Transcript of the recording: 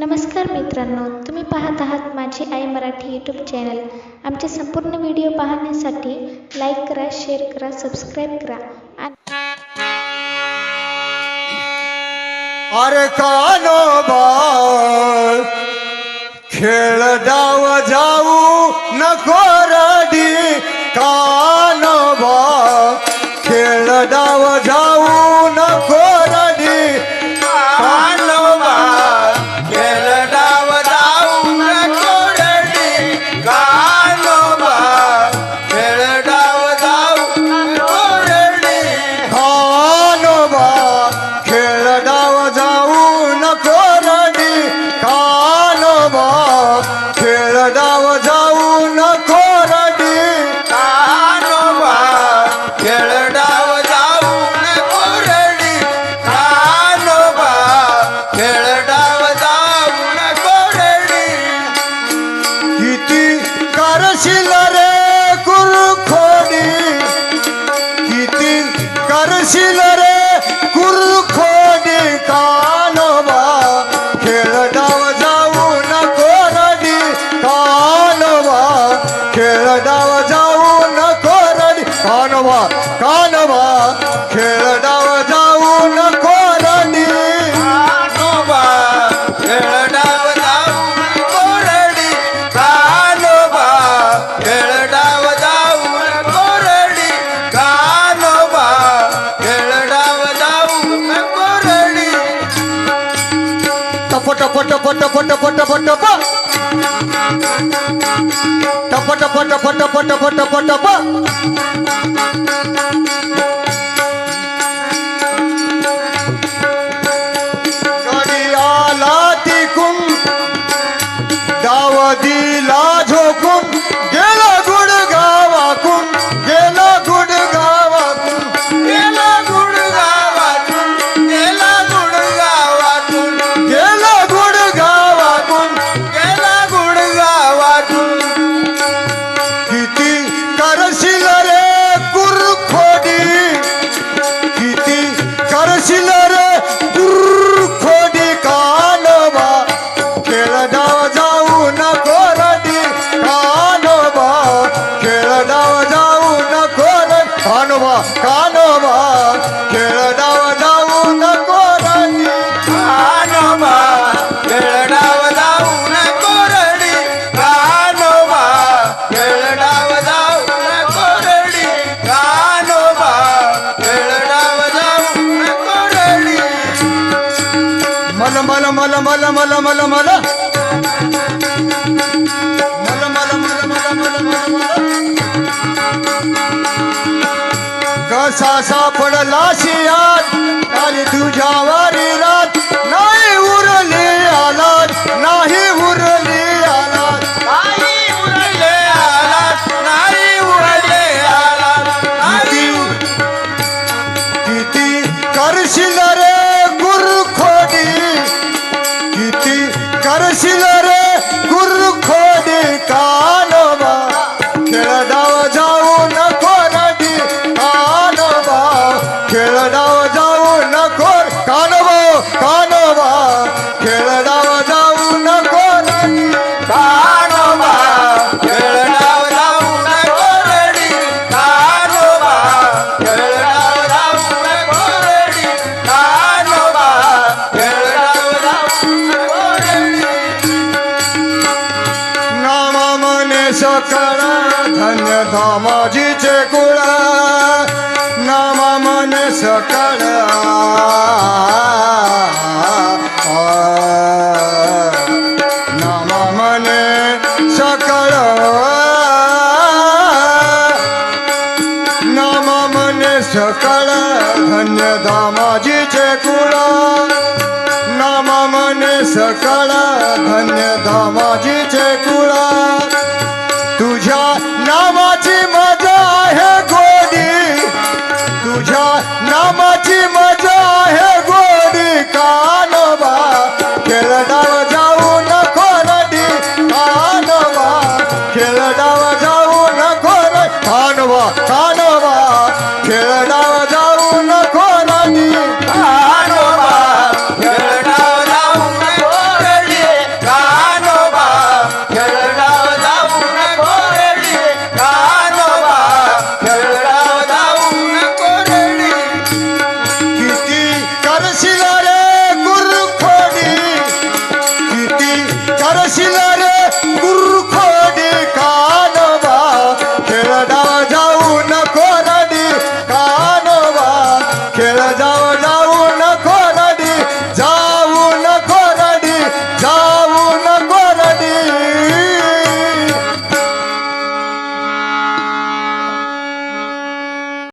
नमस्कार मित्रांनो तुम्ही पाहत आहात माझी आई मराठी यूट्यूब चॅनल आमचे संपूर्ण व्हिडिओ पाहण्यासाठी लाईक करा शेअर करा सबस्क्राईब करा. आणि अरे कानो खेळ डाव जाऊ नको শিলারে কুরখনি। কীতি কর শিলারে কুরখনি কানবা খেলডাও যাও না করনি কানবা খেলডাও যাও না করনি কানবা কানবা খেল டொப்ப டொப்ப டொப்ப டொப்ப டொப்ப டொப்ப டொப்ப டொப்ப டொப்ப டொப்ப டொப்ப कानोबा खेळ डाव जाऊ नको रडी. डाव जाऊ नको रडी. कानोबा खेळ डाव जाऊ नको रडी. कानोबा खेळ डाव मल मल मल मल मल मल मल. सासा पडला शियात काल तुझ्या सकळ धन्य धामाजीचे कुळा. नामा मन सकळ नामा मने सकळ नामा मन सकळ धन्य धामाजीचे कुळा. नामा मन सकळ धन्य धामाजीचे कुळा. नामाची मजा आहे गोडी. तुझ्या नामाची मजा